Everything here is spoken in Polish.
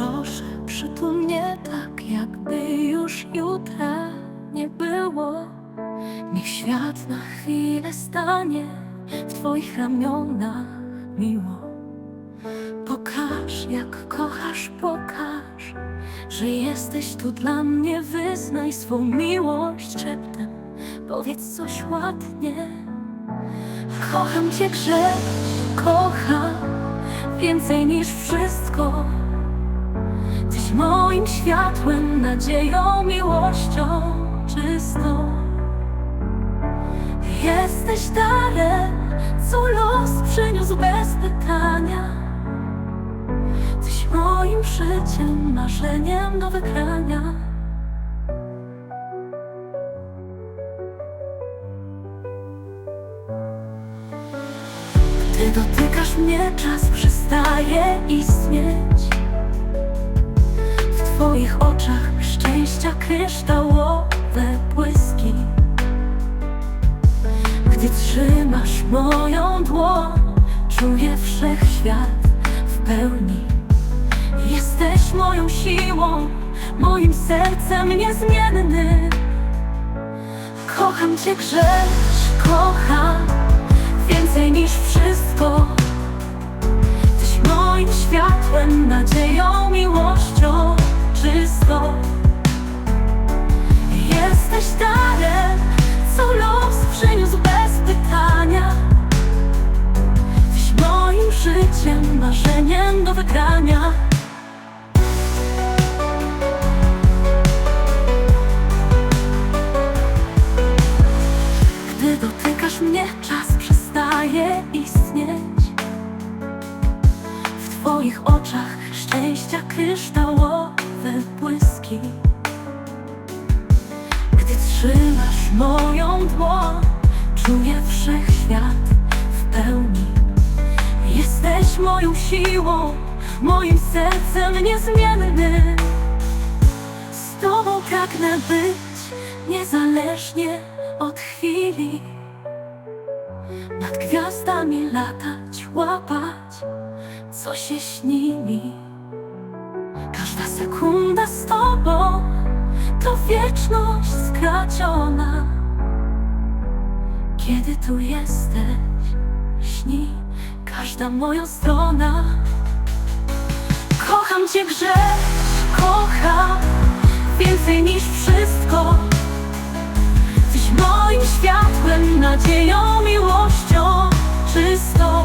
Proszę, przytul mnie tak, jakby już jutra nie było. Niech świat na chwilę stanie w Twoich ramionach miło. Pokaż, jak kochasz, pokaż, że jesteś tu dla mnie. Wyznaj swą miłość szeptem, powiedz coś ładnie. Kocham Cię grześ, kocham więcej niż wszystko. Moim światłem, nadzieją, miłością czystą. Jesteś darem, co los przyniósł bez pytania. Tyś moim życiem, marzeniem do wygrania. Gdy dotykasz mnie, czas przestaje istnieć. Twoich oczach szczęścia kryształowe błyski. Gdy trzymasz moją dłoń, czuję wszechświat w pełni. Jesteś moją siłą, moim sercem niezmiennym. Kocham Cię grzesz, kocham więcej niż wszystko. Tyś moim światłem, nadzieją, miłością Jesteś darem, co los przyniósł bez pytania. Tyś moim życiem, marzeniem do wygrania. Gdy dotykasz mnie, czas przestaje istnieć. W Twoich oczach szczęścia kryształowe. Gdy trzymasz moją dłoń, czuję wszechświat w pełni. Jesteś moją siłą, moim sercem niezmiennym. Z Tobą pragnę być niezależnie od chwili. Nad gwiazdami latać, łapać, co się śni mi. Każda sekunda wieczność skraciona. Kiedy tu jesteś, śni każda moja strona. Kocham Cię grzesz, kocham więcej niż wszystko. Tyś moim światłem, nadzieją, miłością czystą.